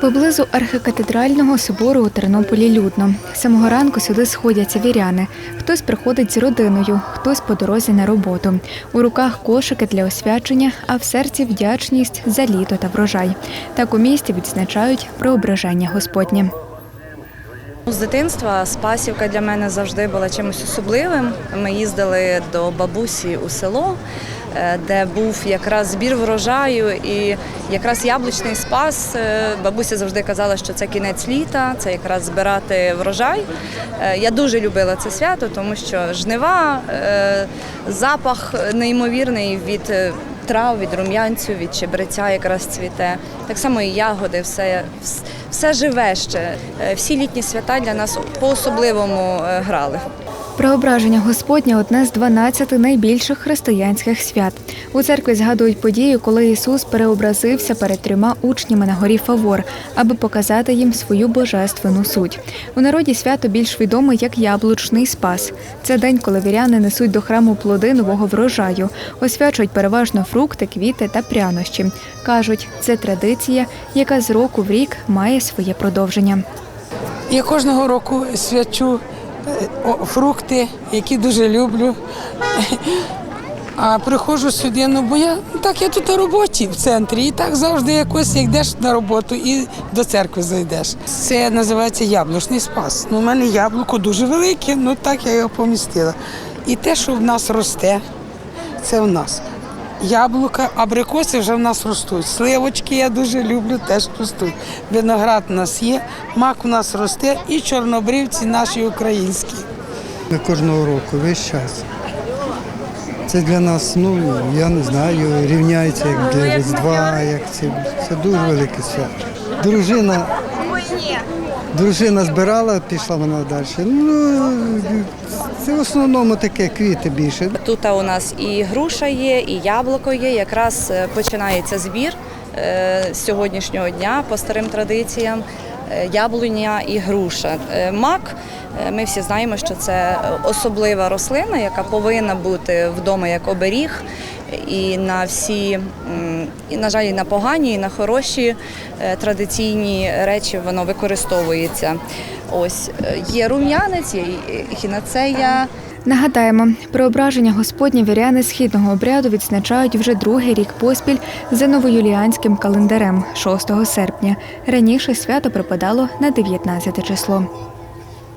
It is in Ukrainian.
Поблизу архікатедрального собору у Тернополі людно. Самого ранку сюди сходяться віряни. Хтось приходить з родиною, хтось по дорозі на роботу. У руках кошики для освячення, а в серці вдячність за літо та врожай. Так у місті відзначають преображення Господнє. З дитинства Спасівка для мене завжди була чимось особливим. Ми їздили до бабусі у село, е, де був якраз збір врожаю і якраз яблучний спас. Е, Бабуся завжди казала, що це кінець літа, це якраз збирати врожай. Е, Я дуже любила це свято, тому що жнива, запах неймовірний від трав, від рум'янцю, від чебреця якраз цвіте. Так само і ягоди, все, все живе ще. Е, Всі літні свята для нас по-особливому е, грали. Преображення Господнє одне з 12 найбільших християнських свят. У церкві згадують подію, коли Ісус переобразився перед трьома учнями на горі Фавор, аби показати їм свою божественну суть. У народі свято більш відоме як яблучний спас. Це день, коли віряни несуть до храму плоди нового врожаю, освячують переважно фрукти, квіти та прянощі. кажуть, це традиція, яка з року в рік має своє продовження. Я кожного року свячу фрукти, які дуже люблю. А приходжу сюди, ну бо я так я тут на роботі в центрі, і так завжди якось як йдеш на роботу і до церкви зайдеш. Це називається яблучний спас. Ну, у мене яблуко дуже велике, ну так я його помістила. І те, що в нас росте, це в нас. Яблука, абрикоси вже в нас ростуть. Сливочки я дуже люблю, теж ростуть. Виноград у нас є, мак у нас росте і чорнобривці наші українські. Ми кожного року, весь час. Це для нас, ну я не знаю, рівняється як для Різдва, як це, це дуже велике свято. Дружина, дружина збирала, пішла вона далі. Ну, це в основному таке квіти більше. Тут у нас і груша є, і яблуко є. Якраз е, починається збір е, з сьогоднішнього дня по старим традиціям. е, Яблуня і груша. Мак, ми всі знаємо, що це особлива рослина, яка повинна бути вдома як оберіг. І на всі, і на жаль, і на погані, і на хороші е, традиційні речі воно використовується. Ось е, є рум'янець, є хінацея. Нагадаємо, преображення Господнє віряни східного обряду відзначають вже другий рік поспіль за новоюліанським календарем 6 серпня. Раніше свято припадало на 19 число.